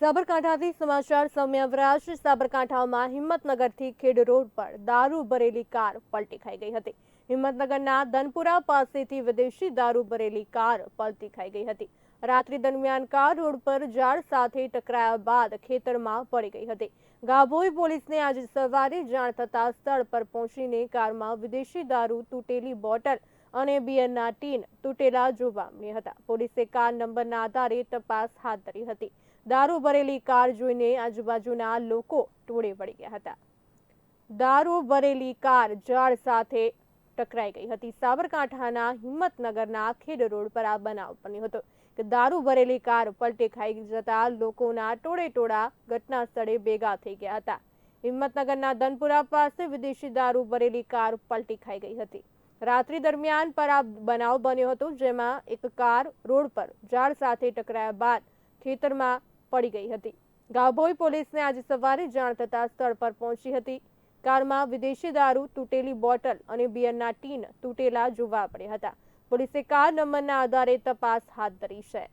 સાબરકાંઠાથી સમાચાર સૌમ્યવરાજ સાબરકાંઠામાં હિંમતનગરથી ખેડ રોડ પર દારૂ ભરેલી કાર પલટી ખાઈ ગઈ હતી. હિંમતનગરના ધનપુરા પાસેથી વિદેશી દારૂ ભરેલી કાર પલટી ખાઈ ગઈ હતી. રાત્રિ દરમિયાન કાર રોડ પર ઝાડ સાથે ટકરાયા બાદ ખેતરમાં પડી ગઈ હતી. ગાભોઈ પોલીસને આજે સવારે જાણ થતાં સ્થળ પર પહોંચીને કારમાં વિદેશી દારૂ તૂટેલી બોટલ અને બિયરના ટીન તૂટેલા જોવા મળ્યા હતા. પોલીસે કાર નંબરના આધારે તપાસ હાથ ધરી હતી. દારૂ ભરેલી કાર જોઈને આજુબાજુના લોકો ટોળે વળી ગયા હતા. દારૂ ભરેલી કાર ઝાડ સાથે ટકરાઈ ગઈ હતી. સાબરકાંઠાના હિંમતનગરના ખેડ રોડ પર આ બનાવ બન્યો હતો કે દારૂ ભરેલી કાર પલટે ખાઈ જતા લોકોના ટોળે ટોળા ઘટના સ્થળે ભેગા થઈ ગયા હતા. હિંમતનગરના ધનપુરા પાસે વિદેશી દારૂ ભરેલી કાર પલટી ખાઈ ગઈ હતી. રાત્રિ દરમિયાન પર આ બનાવ બન્યો હતો, જેમાં એક કાર રોડ પર ઝાડ સાથે ટકરાયા બાદ ખેતરમાં પડી ગઈ હતી. ગાભોઈ પોલીસને આજે સવારે જાણ થતાં સ્થળ પર પહોંચી હતી. કારમાં વિદેશી દારૂ, તૂટેલી બોટલ અને બિયરના ટીન તૂટેલા જોવા પડ્યા હતા. પોલીસે કાર નંબરના આધારે તપાસ હાથ ધરી છે.